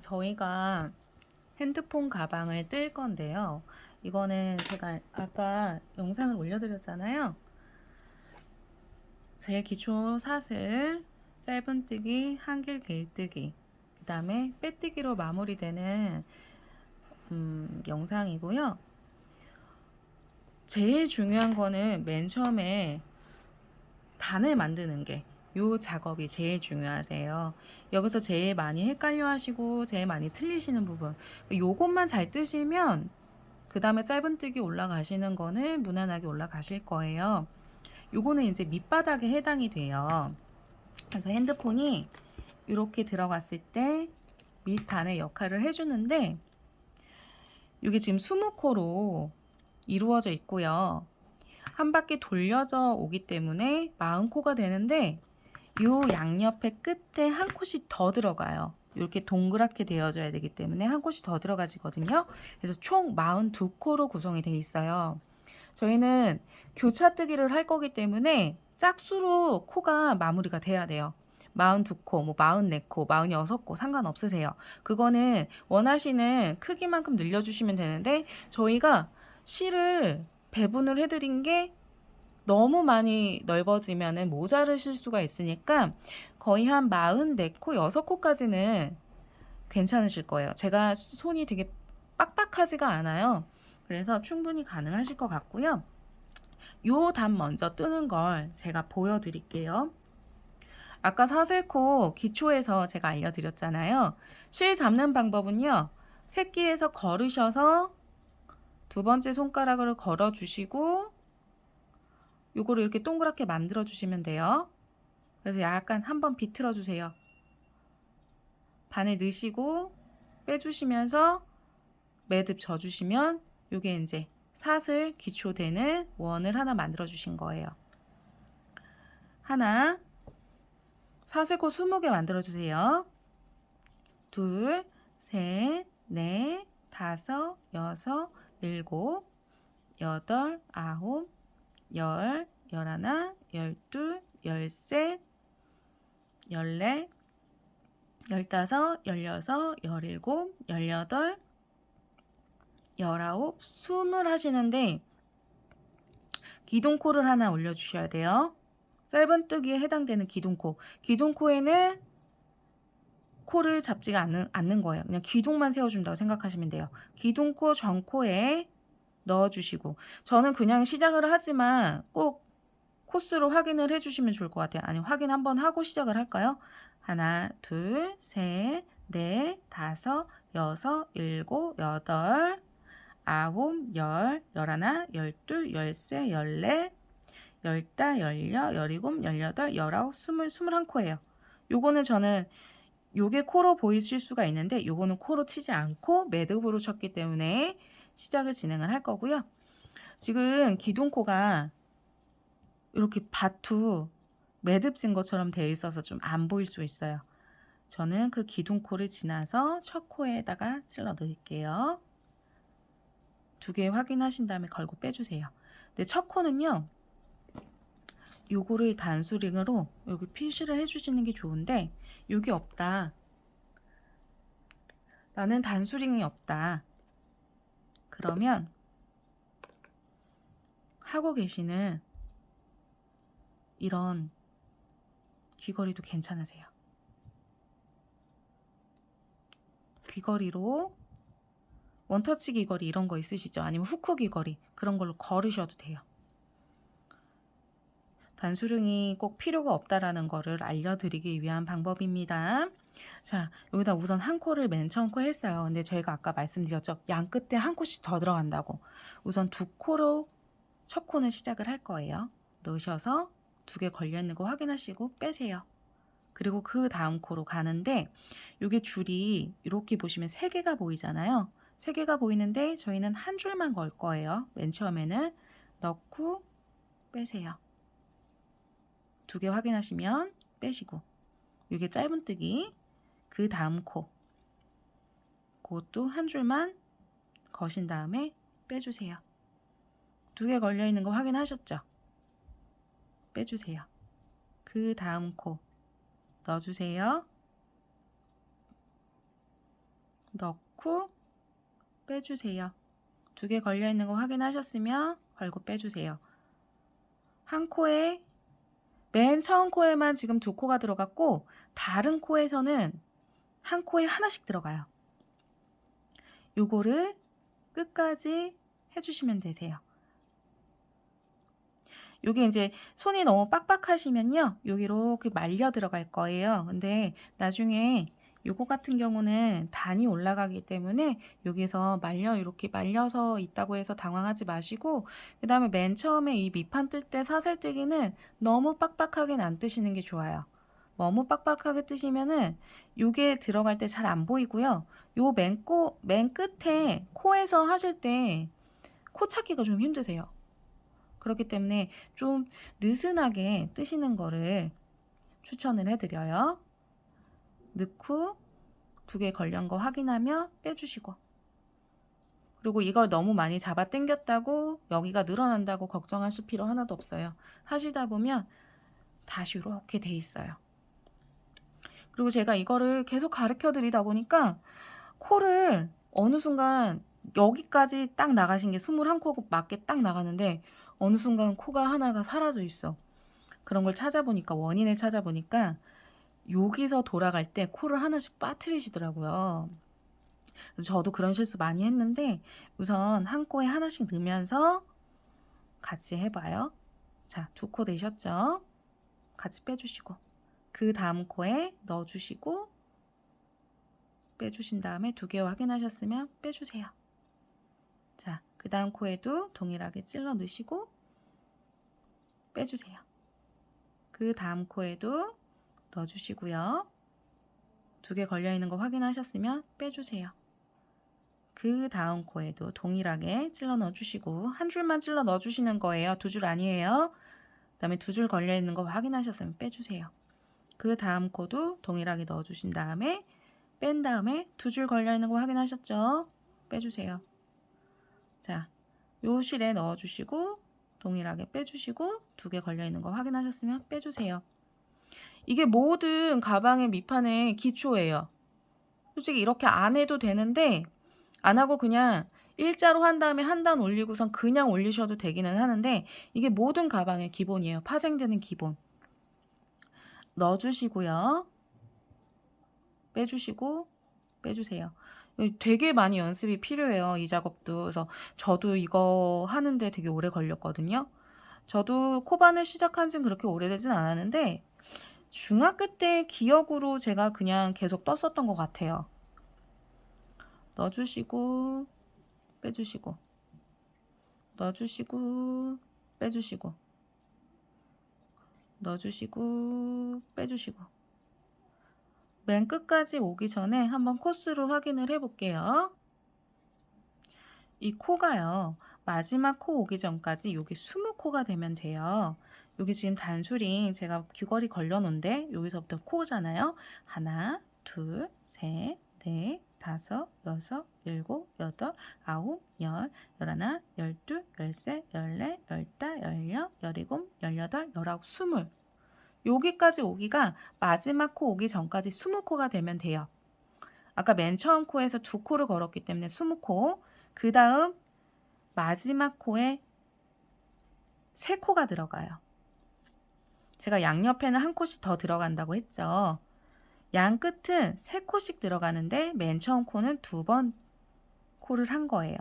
저희가 핸드폰 가방을 뜰 건데요. 이거는 제가 아까 영상을 올려드렸잖아요. 제일 기초 사슬, 짧은뜨기, 한길 길뜨기, 그 다음에 빼뜨기로 마무리되는 음, 영상이고요. 제일 중요한 거는 맨 처음에 단을 만드는 게 요 작업이 제일 중요하세요. 여기서 제일 많이 헷갈려 하시고 제일 많이 틀리시는 부분. 요것만 잘 뜨시면 그 다음에 짧은뜨기 올라가시는 거는 무난하게 올라가실 거예요. 요거는 이제 밑바닥에 해당이 돼요. 그래서 핸드폰이 이렇게 들어갔을 때 밑단의 역할을 해주는데 이게 지금 20코로 이루어져 있고요. 한 바퀴 돌려져 오기 때문에 40코가 되는데 요 양옆에 끝에 한 콧이 더 들어가요. 이렇게 동그랗게 되어져야 되기 때문에 한 콧이 더 들어가지거든요. 그래서 총 42코로 구성이 되어 있어요. 저희는 교차뜨기를 할 거기 때문에 짝수로 코가 마무리가 돼야 돼요. 42코, 뭐 44코, 46코 상관없으세요. 그거는 원하시는 크기만큼 늘려주시면 되는데 저희가 실을 배분을 해드린 게 너무 많이 넓어지면 모자르실 수가 있으니까 거의 한 44코, 6코까지는 괜찮으실 거예요. 제가 손이 되게 빡빡하지가 않아요. 그래서 충분히 가능하실 것 같고요. 요 단 먼저 뜨는 걸 제가 보여드릴게요. 아까 사슬코 기초에서 제가 알려드렸잖아요. 실 잡는 방법은요. 새끼에서 걸으셔서 두 번째 손가락을 걸어 주시고 요거를 이렇게 동그랗게 만들어 주시면 돼요. 그래서 약간 한번 비틀어 주세요. 바늘 넣으시고 빼주시면서 매듭 져주시면 요게 이제 사슬 기초되는 원을 하나 만들어 주신 거예요. 하나 사슬코 20개 만들어 주세요. 둘, 셋, 넷, 다섯, 여섯, 일곱, 여덟, 아홉, 열, 열하나, 열둘, 열셋, 열넷, 열다섯, 열여섯, 열일곱, 열여덟, 열아홉, 스물 하시는데 기둥코를 하나 올려주셔야 돼요. 짧은뜨기에 해당되는 기둥코. 기둥코에는 코를 잡지가 않는, 않는 거예요. 그냥 기둥만 세워준다고 생각하시면 돼요. 기둥코 전코에 넣어주시고 저는 그냥 시작을 하지만 꼭 코스로 확인을 해주시면 좋을 것 같아요. 아니 확인 한번 하고 시작을 할까요? 하나, 둘, 셋, 넷, 다섯, 여섯, 일곱, 여덟, 아홉, 열, 열하나, 열둘, 열세, 열넷, 열다, 열여, 열일곱, 열여덟, 열아홉, 스물, 스물한 코예요. 요거는 저는 요게 코로 보이실 수가 있는데 요거는 코로 치지 않고 매듭으로 쳤기 때문에 시작을 진행을 할 거고요. 지금 기둥코가 이렇게 바투 매듭 진 것처럼 되어 있어서 좀 안 보일 수 있어요. 저는 그 기둥코를 지나서 첫 코에다가 찔러 넣을게요. 두 개 확인하신 다음에 걸고 빼주세요. 근데 첫 코는요. 요거를 단수링으로 여기 표시를 해주시는 게 좋은데 여기 없다. 나는 단수링이 없다. 그러면 하고 계시는 이런 귀걸이도 괜찮으세요. 귀걸이로 원터치 귀걸이 이런 거 있으시죠? 아니면 후크 귀걸이 그런 걸로 걸으셔도 돼요. 단수릉이 꼭 필요가 없다라는 거를 알려드리기 위한 방법입니다. 자, 여기다 우선 한 코를 맨 처음 코 했어요. 근데 저희가 아까 말씀드렸죠. 양 끝에 한 코씩 더 들어간다고. 우선 두 코로 첫 코는 시작을 할 거예요. 넣으셔서 두 개 걸려있는 거 확인하시고 빼세요. 그리고 그 다음 코로 가는데 이게 줄이 이렇게 보시면 세 개가 보이잖아요. 세 개가 보이는데 저희는 한 줄만 걸 거예요. 맨 처음에는 넣고 빼세요. 두 개 확인하시면 빼시고 이게 짧은뜨기 그 다음 코 그것도 한 줄만 거신 다음에 빼주세요. 두 개 걸려 있는 거 확인하셨죠? 빼주세요. 그 다음 코 넣어주세요. 넣고 빼주세요. 두 개 걸려 있는 거 확인하셨으면 걸고 빼주세요. 한 코에 맨 처음 코에만 지금 두 코가 들어갔고 다른 코에서는 한 코에 하나씩 들어가요. 요거를 끝까지 해주시면 되세요. 요게 이제 손이 너무 빡빡하시면요. 여기 이렇게 말려 들어갈 거예요. 근데 나중에 요거 같은 경우는 단이 올라가기 때문에 여기서 말려 이렇게 말려서 있다고 해서 당황하지 마시고 그 다음에 맨 처음에 이 밑판 뜰 때 사슬 뜨기는 너무 빡빡하게는 안 뜨시는 게 좋아요. 너무 빡빡하게 뜨시면은 요게 들어갈 때 잘 안 보이고요. 요 맨 코, 맨 끝에 코에서 하실 때 코 찾기가 좀 힘드세요. 그렇기 때문에 좀 느슨하게 뜨시는 거를 추천을 해드려요. 넣고 두 개 걸린 거 확인하며 빼주시고 그리고 이걸 너무 많이 잡아 당겼다고 여기가 늘어난다고 걱정하실 필요 하나도 없어요. 하시다 보면 다시 이렇게 돼 있어요. 그리고 제가 이거를 계속 가르쳐 드리다 보니까 코를 어느 순간 여기까지 딱 나가신 게 21코 맞게 딱 나가는데 어느 순간 코가 하나가 사라져 있어. 그런 걸 찾아보니까 원인을 찾아보니까 여기서 돌아갈 때 코를 하나씩 빠뜨리시더라고요. 그래서 저도 그런 실수 많이 했는데 우선 한 코에 하나씩 넣으면서 같이 해봐요. 자, 두 코 되셨죠? 같이 빼주시고 그 다음 코에 넣어주시고 빼주신 다음에 두 개 확인하셨으면 빼주세요. 자, 그 다음 코에도 동일하게 찔러 넣으시고 빼주세요. 그 다음 코에도 넣어주시고요. 두 개 걸려있는 거 확인하셨으면 빼주세요. 그 다음 코에도 동일하게 찔러 넣어주시고 한 줄만 찔러 넣어주시는 거예요. 두 줄 아니에요. 그 다음에 두 줄 걸려있는 거 확인하셨으면 빼주세요. 그 다음 코도 동일하게 넣어주신 다음에 뺀 다음에 두 줄 걸려있는 거 확인하셨죠? 빼주세요. 자, 요 실에 넣어주시고 동일하게 빼주시고 두 개 걸려있는 거 확인하셨으면 빼주세요. 이게 모든 가방의 밑판의 기초예요. 솔직히 이렇게 안 해도 되는데 안 하고 그냥 일자로 한 다음에 한 단 올리고선 그냥 올리셔도 되기는 하는데 이게 모든 가방의 기본이에요. 파생되는 기본. 넣어주시고요. 빼주시고 빼주세요. 되게 많이 연습이 필요해요. 이 작업도. 그래서 저도 이거 하는데 되게 오래 걸렸거든요. 저도 코바늘 시작한 지는 그렇게 오래되진 않았는데 중학교 때 기억으로 제가 그냥 계속 떴었던 것 같아요. 넣어주시고 빼주시고 넣어주시고 빼주시고 넣어주시고 빼주시고 맨 끝까지 오기 전에 한번 코스를 확인을 해볼게요. 이 코가요. 마지막 코 오기 전까지 여기 20코가 되면 돼요. 여기 지금 단수링 제가 귀걸이 걸려놓은데 여기서부터 코잖아요. 하나, 둘, 셋, 넷, 다섯, 여섯, 일곱, 여덟, 아홉, 열, 열하나, 열둘, 열세, 열네, 열다, 열여, 열일곱, 열여덟, 열아홉, 스물. 여기까지 오기가 마지막 코 오기 전까지 20코가 되면 돼요. 아까 맨 처음 코에서 두 코를 걸었기 때문에 20코. 그 다음 마지막 코에 세 코가 들어가요. 제가 양옆에는 한 코씩 더 들어간다고 했죠. 양 끝은 세 코씩 들어가는데 맨 처음 코는 두 번 코를 한 거예요.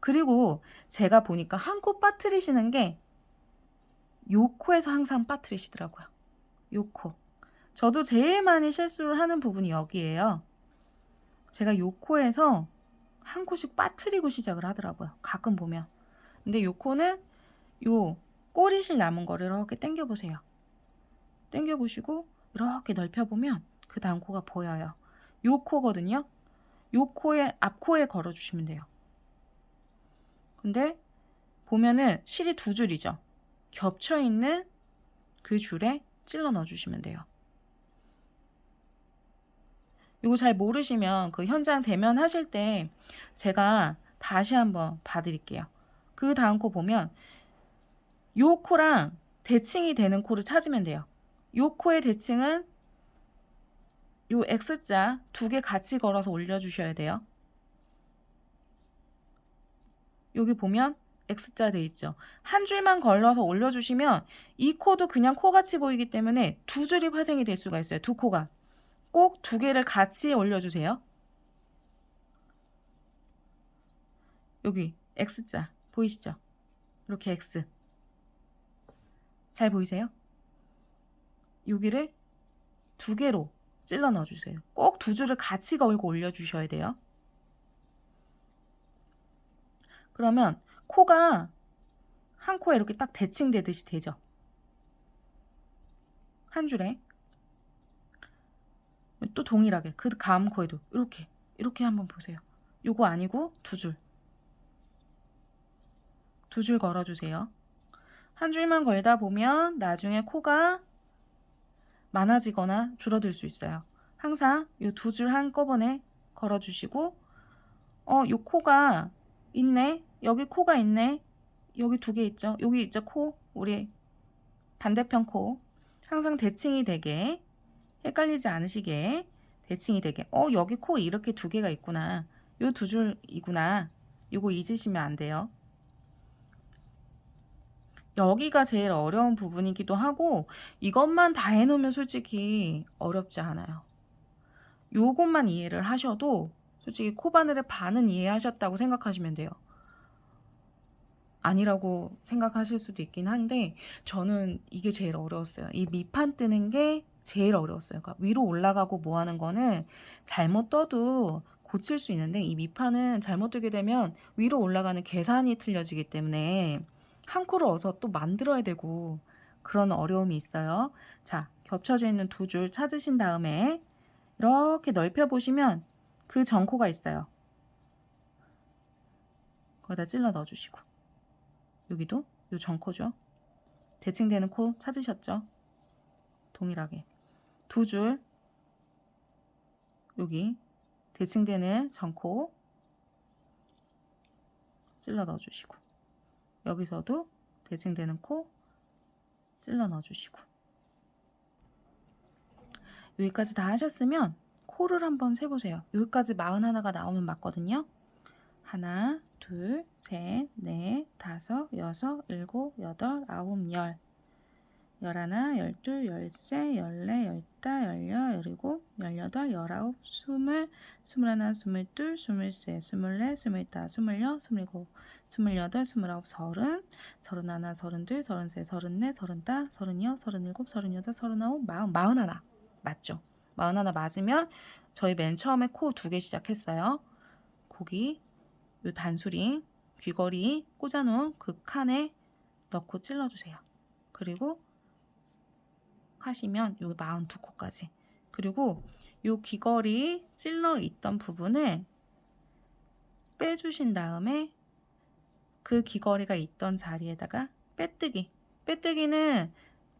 그리고 제가 보니까 한 코 빠뜨리시는 게 요 코에서 항상 빠뜨리시더라고요. 요 코. 저도 제일 많이 실수를 하는 부분이 여기에요. 제가 요 코에서 한 코씩 빠뜨리고 시작을 하더라고요. 가끔 보면. 근데 요 코는 요 꼬리실 남은 거를 이렇게 당겨 보세요. 당겨 보시고 이렇게 넓혀 보면 그 다음 코가 보여요. 요 코거든요. 요 코에 앞코에 걸어 주시면 돼요. 근데 보면은 실이 두 줄이죠. 겹쳐 있는 그 줄에 찔러 넣어 주시면 돼요. 이거 잘 모르시면 그 현장 대면 하실 때 제가 다시 한번 봐드릴게요. 그 다음 코 보면 요 코랑 대칭이 되는 코를 찾으면 돼요. 요 코의 대칭은 요 X자 두 개 같이 걸어서 올려주셔야 돼요. 여기 보면 X자 돼 있죠. 한 줄만 걸러서 올려주시면 이 코도 그냥 코같이 보이기 때문에 두 줄이 화생이 될 수가 있어요. 두 코가. 꼭 두 개를 같이 올려주세요. 여기 X자 보이시죠? 이렇게 X. 잘 보이세요? 여기를 두 개로 찔러 넣어주세요. 꼭 두 줄을 같이 걸고 올려주셔야 돼요. 그러면 코가 한 코에 이렇게 딱 대칭되듯이 되죠. 한 줄에 또 동일하게 그 다음 코에도 이렇게 이렇게 한번 보세요. 요거 아니고 두 줄. 두 줄 걸어주세요. 한 줄만 걸다 보면 나중에 코가 많아지거나 줄어들 수 있어요. 항상 요두줄 한꺼번에 걸어주시고 어, 요 코가 있네. 여기 코가 있네. 여기 두 개 있죠. 여기 있죠. 코. 우리 반대편 코. 항상 대칭이 되게 헷갈리지 않으시게 대칭이 되게 어, 여기 코 이렇게 두 개가 있구나. 요 두 줄이구나. 요거 잊으시면 안 돼요. 여기가 제일 어려운 부분이기도 하고 이것만 다 해놓으면 솔직히 어렵지 않아요. 요것만 이해를 하셔도 솔직히 코바늘의 반은 이해하셨다고 생각하시면 돼요. 아니라고 생각하실 수도 있긴 한데 저는 이게 제일 어려웠어요. 이 밑판 뜨는 게 제일 어려웠어요. 그러니까 위로 올라가고 뭐 하는 거는 잘못 떠도 고칠 수 있는데 이 밑판은 잘못 뜨게 되면 위로 올라가는 계산이 틀려지기 때문에 한 코를 어서 또 만들어야 되고 그런 어려움이 있어요. 자, 겹쳐져 있는 두 줄 찾으신 다음에 이렇게 넓혀 보시면 그 전코가 있어요. 거기다 찔러 넣어 주시고 여기도 요 전코죠. 대칭되는 코 찾으셨죠? 동일하게 두 줄 여기 대칭되는 전코 찔러 넣어 주시고 여기서도 대칭되는 코 찔러 넣어주시고 여기까지 다 하셨으면 코를 한번 세보세요. 여기까지 41가 나오면 맞거든요. 하나, 둘, 셋, 넷, 다섯, 여섯, 일곱, 여덟, 아홉, 열. 열하나, 열둘, 열세, 열네, 열다, 열여, 열일곱, 열여덟, 열아홉, 스물, 스물하나, 스물둘, 스물세, 스물넷, 스물다, 스물여, 스물일곱, 스물여덟, 스물아홉, 서른, 서른하나, 서른둘, 서른세, 서른넷, 서른다, 서른여, 서른일곱, 서른여덟, 서른아홉, 마흔, 마흔하나. 맞죠? 마흔하나 맞으면 저희 맨 처음에 코 두 개 시작했어요. 고기, 요 단수링, 귀걸이 꽂아놓은 그 칸에 넣고 찔러주세요. 그리고 하시면 요 42코까지. 그리고 요 귀걸이 찔러 있던 부분을 빼주신 다음에 그 귀걸이가 있던 자리에다가 빼뜨기. 빼뜨기는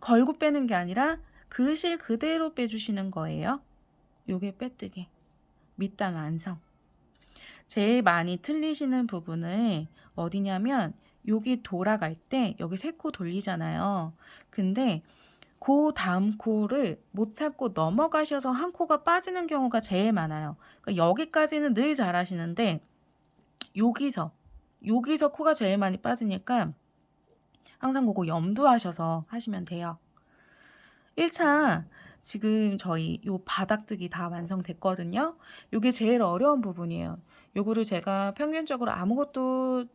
걸고 빼는 게 아니라 그 실 그대로 빼주시는 거예요. 요게 빼뜨기. 밑단 완성. 제일 많이 틀리시는 부분을 어디냐면 여기 돌아갈 때 여기 세 코 돌리잖아요. 근데 그 다음 코를 못 찾고 넘어가셔서 한 코가 빠지는 경우가 제일 많아요. 그러니까 여기까지는 늘 잘하시는데 여기서 여기서 코가 제일 많이 빠지니까 항상 그거 염두하셔서 하시면 돼요. 1차 지금 저희 요 바닥뜨기 다 완성됐거든요. 요게 제일 어려운 부분이에요. 요거를 제가 평균적으로 아무것도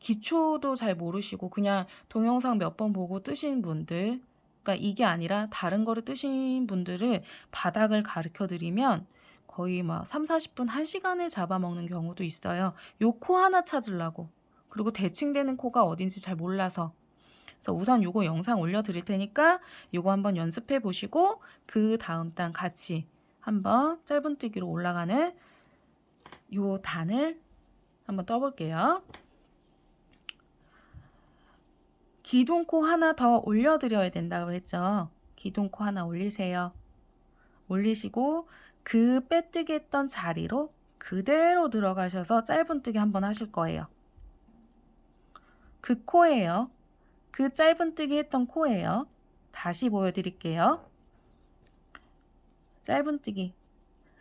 기초도 잘 모르시고 그냥 동영상 몇 번 보고 뜨신 분들 그러니까 이게 아니라 다른 거를 뜨신 분들을 바닥을 가르쳐 드리면 거의 막 3, 40분, 1시간을 잡아먹는 경우도 있어요. 요 코 하나 찾으려고. 그리고 대칭되는 코가 어딘지 잘 몰라서. 그래서 우선 요거 영상 올려 드릴 테니까 요거 한번 연습해 보시고 그 다음 단 같이 한번 짧은뜨기로 올라가는 요 단을 한번 떠볼게요. 기둥코 하나 더 올려드려야 된다고 했죠. 기둥코 하나 올리세요. 올리시고 그 빼뜨기 했던 자리로 그대로 들어가셔서 짧은뜨기 한번 하실 거예요. 그 코예요. 그 짧은뜨기 했던 코예요. 다시 보여드릴게요. 짧은뜨기.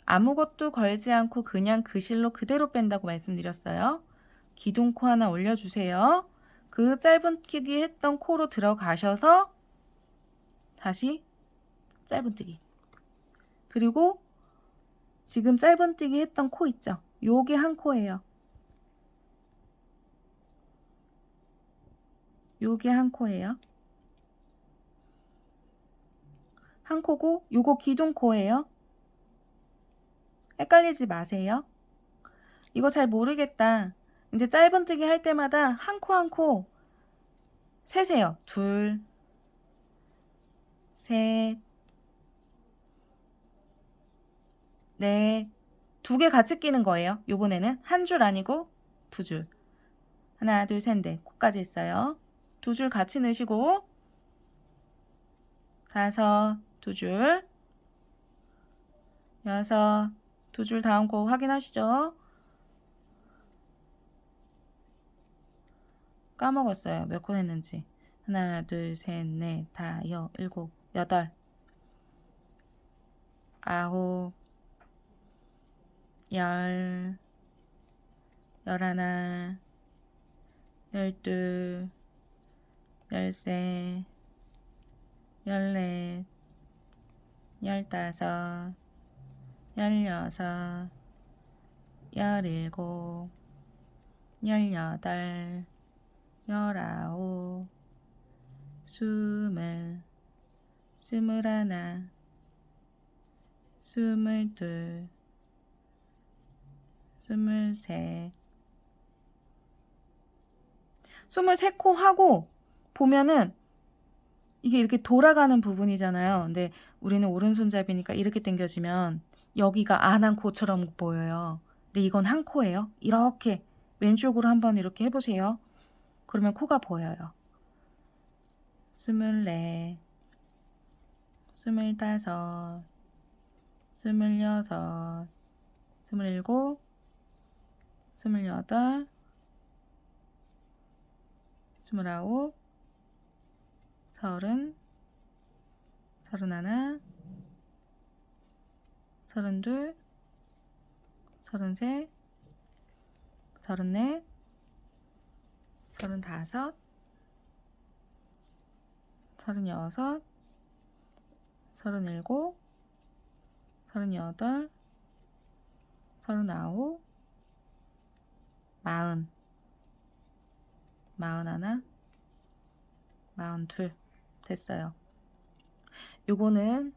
아무것도 걸지 않고 그냥 그 실로 그대로 뺀다고 말씀드렸어요. 기둥 코 하나 올려주세요. 그 짧은뜨기 했던 코로 들어가셔서 다시 짧은뜨기. 그리고 지금 짧은뜨기 했던 코 있죠? 요게 한 코예요. 요게 한 코예요. 한 코고 요거 기둥 코예요. 헷갈리지 마세요. 이거 잘 모르겠다. 이제 짧은뜨기 할 때마다 한 코 한 코 세세요. 둘, 셋, 넷, 두 개 같이 끼는 거예요. 요번에는 한 줄 아니고 두 줄. 하나, 둘, 셋, 넷. 코까지 했어요. 두 줄 같이 넣으시고 다섯, 두 줄, 여섯, 두 줄 다음 코 확인하시죠? 까먹었어요. 몇코 했는지. 하나, 둘, 셋, 넷, 다, 여, 일곱, 여덟, 아홉, 열, 열하나, 열둘, 열세, 열넷, 열다섯, 열여섯, 열일곱, 열여덟, 열아홉, 스물, 스물하나, 스물둘, 스물셋, 스물세 코 하고 보면은 이게 이렇게 돌아가는 부분이잖아요. 근데 우리는 오른손잡이니까 이렇게 당겨지면 여기가 안 한 코처럼 보여요. 근데 이건 한 코예요. 이렇게 왼쪽으로 한번 이렇게 해보세요. 그러면 코가 보여요. 스물네, 스물다섯, 스물여섯, 스물일곱, 스물여덟, 스물아홉, 서른다섯, 서른여섯, 서른일곱, 서른여덟, 서른아홉, 마흔, 마흔하나, 마흔둘 됐어요. 요거는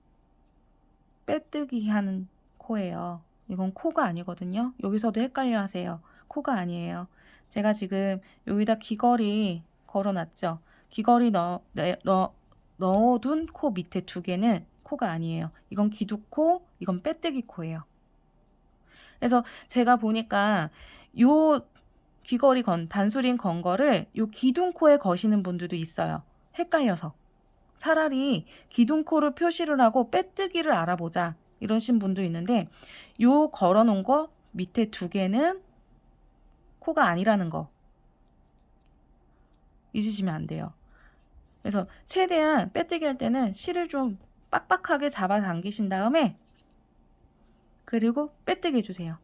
빼뜨기 하는 코예요. 이건 코가 아니거든요. 여기서도 헷갈려 하세요. 코가 아니에요. 제가 지금 여기다 귀걸이 걸어놨죠. 귀걸이 넣어, 내- 넣어, 넣어둔 코 밑에 두 개는 코가 아니에요. 이건 기두코, 이건 빼뜨기 코예요. 그래서 제가 보니까 요 귀걸이 건, 단수린 건 거를 요 기둥코에 거시는 분들도 있어요. 헷갈려서. 차라리 기둥코를 표시를 하고 빼뜨기를 알아보자. 이러신 분도 있는데 요 걸어놓은 거 밑에 두 개는 코가 아니라는 거 잊으시면 안 돼요. 그래서 최대한 빼뜨기 할 때는 실을 좀 빡빡하게 잡아 당기신 다음에 그리고 빼뜨기 해주세요.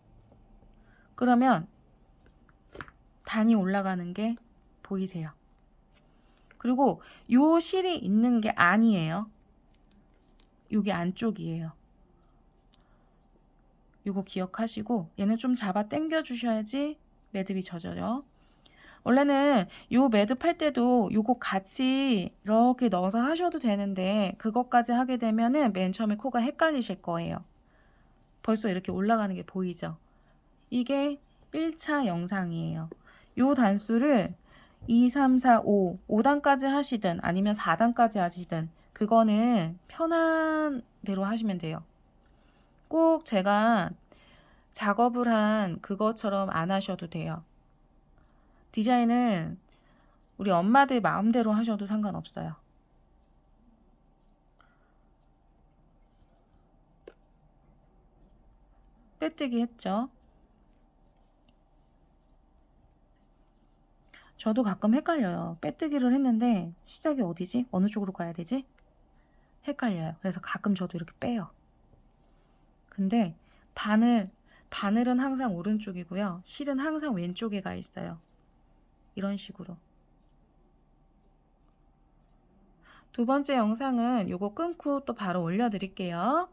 그러면 단이 올라가는 게 보이세요. 그리고 요 실이 있는 게 아니에요. 요게 안쪽이에요. 요거 기억하시고 얘는 좀 잡아 당겨 주셔야지 매듭이 젖어요. 원래는 요 매듭 할 때도 요거 같이 이렇게 넣어서 하셔도 되는데 그것까지 하게 되면은 맨 처음에 코가 헷갈리실 거예요. 벌써 이렇게 올라가는 게 보이죠? 이게 1차 영상이에요. 요 단수를 2, 3, 4, 5, 5단까지 하시든 아니면 4단까지 하시든 그거는 편한 대로 하시면 돼요. 꼭 제가 작업을 한 그것처럼 안 하셔도 돼요. 디자인은 우리 엄마들 마음대로 하셔도 상관없어요. 빼뜨기 했죠. 저도 가끔 헷갈려요. 빼뜨기를 했는데 시작이 어디지? 어느 쪽으로 가야 되지? 헷갈려요. 그래서 가끔 저도 이렇게 빼요. 근데 바늘, 바늘은 항상 오른쪽이고요. 실은 항상 왼쪽에 가 있어요. 이런 식으로. 두 번째 영상은 요거 끊고 또 바로 올려드릴게요.